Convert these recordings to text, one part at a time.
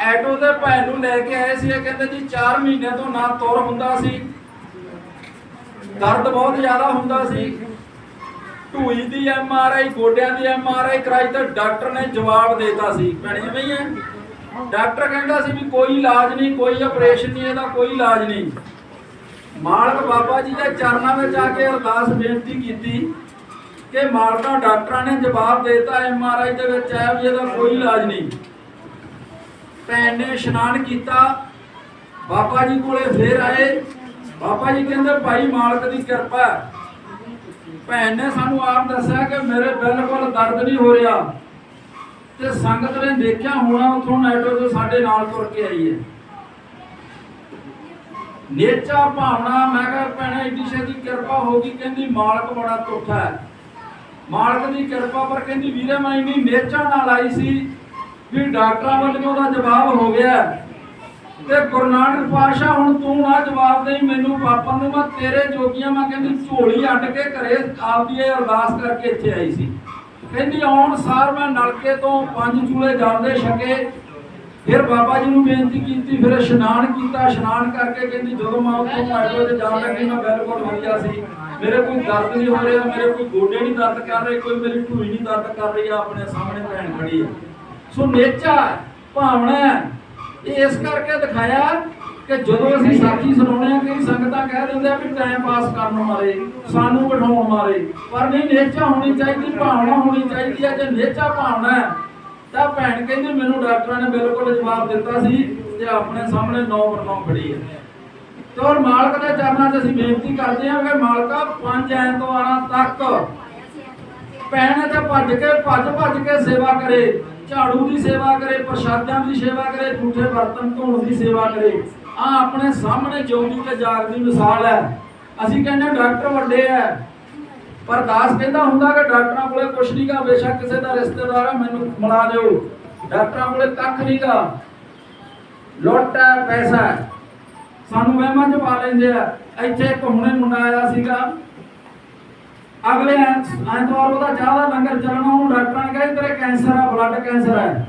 ਐਟੋ ਦੇ ਭੈਣ ਨੂੰ ਲੈ ਕੇ ਆਏ ਸੀ, ਇਹ ਕਹਿੰਦੇ ਜੀ 4 ਮਹੀਨੇ ਤੋਂ ਨਾ ਤੁਰ ਹੁੰਦਾ ਸੀ। ਦਰਦ ਬਹੁਤ ਜ਼ਿਆਦਾ ਹੁੰਦਾ ਸੀ। ਢੂਈ ਦੀ ਐਮ ਆਰ ਆਈ, ਗੋਡਿਆਂ ਦੀ ਐਮ ਆਰ ਆਈ ਕਰਾਈ ਤਾਂ ਡਾਕਟਰ ਨੇ ਜਵਾਬ ਦੇਤਾ ਸੀ। ਭੈਣੇ, ਐਵੇਂ ਹੀ ਹੈ। ਡਾਕਟਰ ਕਹਿੰਦਾ ਸੀ ਵੀ ਕੋਈ ਇਲਾਜ ਨਹੀਂ, ਕੋਈ ਆਪਰੇਸ਼ਨ ਨਹੀਂ, ਇਹਦਾ ਕੋਈ ਇਲਾਜ ਨਹੀਂ। ਮਾਲਕ ਬਾਬਾ ਜੀ ਦੇ ਚਰਨਾਂ ਵਿੱਚ ਆ ਕੇ ਅਰਦਾਸ ਬੇਨਤੀ ਕੀਤੀ ਕਿ ਮਾਲਕਾ, ਡਾਕਟਰਾਂ ਨੇ ਜਵਾਬ ਦੇਤਾ, ਐਮ ਆਰ ਆਈ ਦੇ ਵਿੱਚ ਆਇਆ ਵੀ ਇਹਦਾ ਕੋਈ ਇਲਾਜ ਨਹੀਂ। ਭੈਣ ਨੇ ਇਸ਼ਨਾਨ ਕੀਤਾ। ਬਾਬਾ ਜੀ ਕੋਲੇ ਫੇਰ ਆਏ। ਬਾਬਾ ਜੀ ਕਹਿੰਦੇ, ਭਾਈ ਮਾਲਕ ਦੀ ਕਿਰਪਾ ਭੈਣ ਨੇ ਸਾਨੂੰ ਆਪ ਦੱਸਿਆ ਕਿ ਮੇਰੇ ਬਿਲਕੁਲ ਦਰਦ ਨਹੀਂ ਹੋ ਰਿਹਾ। ਤੇ ਸੰਗਤ ਨੇ ਦੇਖਿਆ, ਹੋਣਾ ਉਥੋਂ ਨੈਟੋ ਤੋਂ ਸਾਡੇ ਨਾਲ ਤੁਰ ਕੇ ਆਈ ਹੈ। ਨੇਚਾ ਭਾਵਨਾ, ਮੈਂ ਕਿਹਾ, ਭੈਣੇ ਇੱਡੀ ਛੇਤੀ ਕਿਰਪਾ ਹੋ ਗਈ, ਕਹਿੰਦੀ ਮਾਲਕ ਬੜਾ ਤੁੱਠਾ ਹੈ। ਮਾਲਕ ਦੀ ਕਿਰਪਾ ਪਰ ਕਹਿੰਦੀ, ਵੀਰੇ, ਮੈਂ ਇੰਨੀ ਨੇਚਾ ਨਾਲ ਆਈ ਸੀ ਵੀ ਡਾਕਟਰਾਂ ਵੱਲੋਂ ਉਹਦਾ ਜਵਾਬ ਹੋ ਗਿਆ। ਤੇ ਗੁਰੂ ਨਾਨਕ ਪਾਸ਼ਾ ਹੁਣ ਤੂੰ ਨਾ ਜਵਾਬ ਦੇਈ, ਮੈਨੂੰ ਪਾਪਾ ਨੂੰ ਮੈਂ ਤੇਰੇ ਜੋਗੀਆਂ ਮੈਂ ਕਹਿੰਦੀ ਝੋਲੀ ਅੱਡ ਕੇ ਘਰੇ ਆਪਦੀ ਇਹ ਅਰਦਾਸ ਕਰਕੇ ਇੱਥੇ ਆਈ ਸੀ। ਕਹਿੰਦੀ ਆਉਣ ਸਾਰ ਮੈਂ ਨਲਕੇ ਤੋਂ ਪੰਜ ਚੂਲੇ ਜਾਂਦੇ ਛਕੇ। ਫਿਰ ਬਾਬਾ ਜੀ ਨੂੰ ਬੇਨਤੀ ਕੀਤੀ, ਫਿਰ ਇਸ਼ਨਾਨ ਕੀਤਾ, ਇਸ਼ਨਾਨ ਕਰਕੇ ਕਹਿੰਦੀ ਜਦੋਂ ਮੈਂ ਉੱਥੋਂ ਆਟੋ ਤੇ ਜਾਣ ਲੱਗੀ ਮੈਂ ਬਿਲਕੁਲ ਵਧੀਆ ਸੀ। ਮੇਰੇ ਕੋਈ ਦਰਦ ਨਹੀਂ ਹੋ ਰਿਹਾ, ਮੇਰੇ ਕੋਈ ਗੋਡੇ ਨਹੀਂ ਦਰਦ ਕਰ ਰਹੇ, ਕੋਈ ਮੇਰੀ ਢੂਈ ਨਹੀਂ ਦਰਦ ਕਰ ਰਹੀ ਆ ਆਪਣੇ ਸਾਹਮਣੇ ਭੈਣ ਖੜੀ ਹੈ। ਸੋ ਨੇਚਾ, ਭਾਵਨਾ ਇਸ ਕਰਕੇ ਦਿਖਾਇਆ ਕਿ ਜਦੋਂ ਅਸੀਂ ਸਾਖੀ ਸੁਣਾਉਂਦੇ ਆ ਕਈ ਸੰਗਤਾਂ ਕਹਿ ਦਿੰਦੇ ਆ ਵੀ ਟਾਈਮ ਪਾਸ ਕਰਨ ਮਾਰੇ, ਸਾਨੂੰ ਬਿਠਾਉਣ ਮਾਰੇ। ਪਰ ਨਹੀਂ, ਨੇਚਾ ਹੋਣੀ ਚਾਹੀਦੀ, ਭਾਵਨਾ ਹੋਣੀ ਚਾਹੀਦੀ ਹੈ। ਜੇ ਨੇਚਾ ਭਾਵਨਾ ਹੈ, ਤਾਂ ਭੈਣ ਕਹਿੰਦੀ ਮੈਨੂੰ ਡਾਕਟਰਾਂ ਨੇ ਬਿਲਕੁਲ ਜਵਾਬ ਦਿੱਤਾ ਸੀ ਤੇ ਆਪਣੇ ਸਾਹਮਣੇ ਨੌ ਬਰਨੌ ਖੜੀ ਹੈ। ਤੇ ਔਰ ਮਾਲਕ ਦੇ ਚਰਨਾਂ 'ਚ ਅਸੀਂ ਬੇਨਤੀ ਕਰਦੇ ਹਾਂ ਕਿ ਮਾਲਕਾ, ਪੰਜ ਐਤਵਾਰਾਂ ਤੱਕ ਭੈਣ ਤੇ ਭੱਜ ਕੇ ਭੱਜ ਭੱਜ ਕੇ ਸੇਵਾ ਕਰੇ। ਝਾੜੂ ਦੀ ਸੇਵਾ ਕਰੇ, ਪ੍ਰਸ਼ਾਦਿਆਂ ਦੀ ਸੇਵਾ ਕਰੇ ਝੂਠੇ ਬਰਤਨ ਧੋਣ ਦੀ ਸੇਵਾ ਕਰੇ। ਆ ਆਪਣੇ ਸਾਹਮਣੇ ਜਿਉਂਦੀ ਤੇ ਜਾਗਦੀ ਮਿਸਾਲ ਹੈ। ਅਸੀਂ ਕਹਿੰਦੇ ਡਾਕਟਰ ਵੱਡੇ ਐ ਪਰ ਦਾਸ ਕਹਿੰਦਾ ਹੁੰਦਾ ਕਿ ਡਾਕਟਰਾਂ ਕੋਲੇ ਕੁਛ ਨਹੀਂਗਾ ਬੇਸ਼ੱਕ ਕਿਸੇ ਦਾ ਰਿਸ਼ਤੇਦਾਰ ਆ ਮੈਨੂੰ ਮਿਲਾ ਦਿਓ। ਡਾਕਟਰਾਂ ਕੋਲੇ ਕੱਖ ਨਹੀਂਗਾ ਲੁੱਟ ਹੈ, ਪੈਸਾ ਸਾਨੂੰ ਵਹਿਮਾਂ ਚ ਪਾ ਲੈਂਦੇ ਆ। ਇੱਥੇ ਇੱਕ ਹੁਣੇ ਮੁੰਡਾ ਆਇਆ ਸੀਗਾ। ਅਗਲੇ ਐਤਵਾਰ ਉਹਦਾ ਚਾਹ ਦਾ ਲੰਗਰ ਚੱਲਣਾ ਉਹਨੂੰ ਡਾਕਟਰਾਂ ਨੇ ਕਹਿੰਦੇ ਤੇਰੇ ਕੈਂਸਰ ਆ ਬਲੱਡ ਕੈਂਸਰ ਹੈ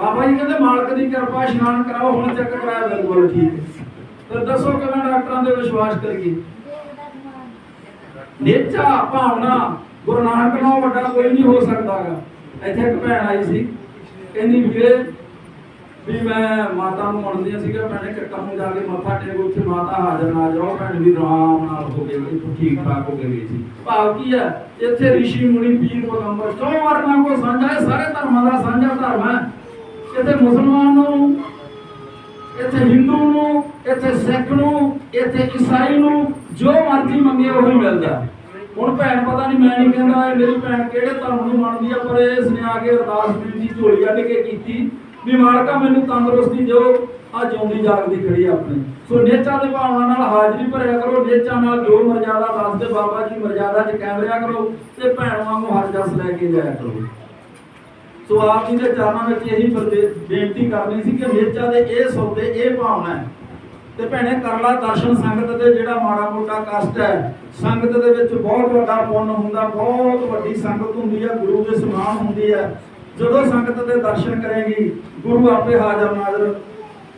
ਬਾਬਾ ਜੀ ਕਹਿੰਦੇ, ਮਾਲਕ ਦੀ ਕਿਰਪਾ, ਇਸ਼ਨਾਨ ਕਰਾਓ, ਹੁਣ ਚੈੱਕ ਕਰਾਇਆ ਬਿਲਕੁਲ ਠੀਕ ਹੈ। ਫਿਰ ਦੱਸੋ ਕਿਵੇਂ ਡਾਕਟਰਾਂ ਦੇ ਵਿਸ਼ਵਾਸ ਕਰੀਏ? ਨੇਚਾ, ਭਾਵਨਾ, ਗੁਰੂ ਨਾਨਕ ਨਾਲੋਂ ਵੱਡਾ ਕੋਈ ਨਹੀਂ ਹੋ ਸਕਦਾਗਾ ਇੱਥੇ ਇੱਕ ਭੈਣ ਆਈ ਸੀ, ਕਹਿੰਦੀ, ਵੀਰੇ ਵੀ ਮੈਂ ਮਾਤਾ ਨੂੰ ਮੰਨਦੀ ਸੀਗਾ ਭੈਣੇ ਕਿ ਕੰਮ ਜਾ ਕੇ ਮੱਥਾ ਟੇਕੋ ਉੱਥੇ ਮਾਤਾ ਹਾਜ਼ਰ ਨਾ ਜਾਓ, ਭੈਣ ਵੀ ਆਰਾਮ ਨਾਲ ਹੋ ਕੇ ਇੱਥੋਂ ਠੀਕ ਠਾਕ ਹੋ ਕੇ ਗਈ ਭਾਵ ਕੀ ਹੈ, ਇੱਥੇ ਰਿਸ਼ੀ ਮੁਨੀ ਪੀਰ ਪਗੰਬਰ ਚੌ ਵਰਨਾ ਕੋ ਸਾਂਝਾ ਹੈ, ਸਾਰੇ ਧਰਮਾਂ ਦਾ ਸਾਂਝਾ ਧਰਮ ਹੈ। ਇੱਥੇ ਮੁਸਲਮਾਨ ਨੂੰ, ਇੱਥੇ ਹਿੰਦੂ ਨੂੰ, ਇੱਥੇ ਸਿੱਖ ਨੂੰ, ਇੱਥੇ ਈਸਾਈ ਨੂੰ ਜੋ ਮਰਜ਼ੀ ਮੰਗੇ ਉਹੀ ਮਿਲਦਾ। ਹੁਣ ਭੈਣ ਪਤਾ ਨਹੀਂ ਮੈਂ ਨਹੀਂ ਕਹਿੰਦਾ ਇਹ ਮੇਰੀ ਭੈਣ ਕਿਹੜੇ ਧਰਮ ਨੂੰ ਮੰਨਦੀ ਆ, ਪਰ ਇਸ ਨੇ ਆ ਕੇ ਅਰਦਾਸ ਬੇਨਤੀ ਝੋਲੀ ਕੱਢ ਕੇ ਕੀਤੀ। ਵੀ ਮਾਲਕਾ, ਮੈਨੂੰ ਤੰਦਰੁਸਤੀ ਦਿਓ। ਆ ਜਿਉਂਦੀ ਜਾਗਦੀ ਖੜੀ ਆਪਣੀ। ਸੋ ਨੇਚਾ ਦੇ ਭਾਵਨਾ ਨਾਲ ਹਾਜ਼ਰੀ ਭਰਿਆ ਕਰੋ। ਨੇਚਾ ਨਾਲ ਜੋ ਮਰਜ਼ਾਦਾ ਦੱਸਦੇ ਬਾਬਾ ਜੀ ਮਰਜ਼ਾਦਾ ਚ ਕਾਇਮ ਕਰੋ ਤੇ ਭੈਣ ਵਾਂਗੂ ਹਰ ਜਸ ਲੈ ਕੇ ਜਾਇਆ ਕਰੋ। ਸੋ ਆਪ ਜੀ ਦੇ ਚਰਨਾਂ ਵਿੱਚ ਇਹੀ ਬੇਨਤੀ ਕਰਨੀ ਸੀ ਕਿ ਨੇਚਾ ਦੇ ਇਹ ਸੌਦੇ ਇਹ ਭਾਵਨਾ ਹੈ। ਤੇ ਭੈਣੇ, ਕਰਲਾ ਦਰਸ਼ਨ ਸੰਗਤ ਦੇ ਜਿਹੜਾ ਮਾੜਾ ਮੋਟਾ ਕਸ਼ਟ ਹੈ, ਸੰਗਤ ਦੇ ਵਿੱਚ ਬਹੁਤ ਵੱਡਾ ਪੁੰਨ ਹੁੰਦਾ, ਬਹੁਤ ਵੱਡੀ ਸੰਗਤ ਹੁੰਦੀ ਹੈ, ਗੁਰੂ ਦੇ ਸਮਾਨ ਹੁੰਦੀ ਹੈ। ਜਦੋਂ ਸੰਗਤ ਦੇ ਦਰਸ਼ਨ ਕਰੇਗੀ, ਗੁਰੂ ਆਪੇ ਹਾਜ਼ਰ ਨਾਜ਼ਰ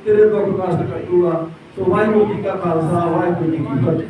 ਤੇਰੇ ਦੁੱਖ ਕਸ਼ਟ ਕੱਟੂਗਾ। ਸੋ ਵਾਹਿਗੁਰੂ ਜੀ ਕਾ ਖਾਲਸਾ, ਵਾਹਿਗੁਰੂ ਜੀ ਕੀ ਫਤਿਹ।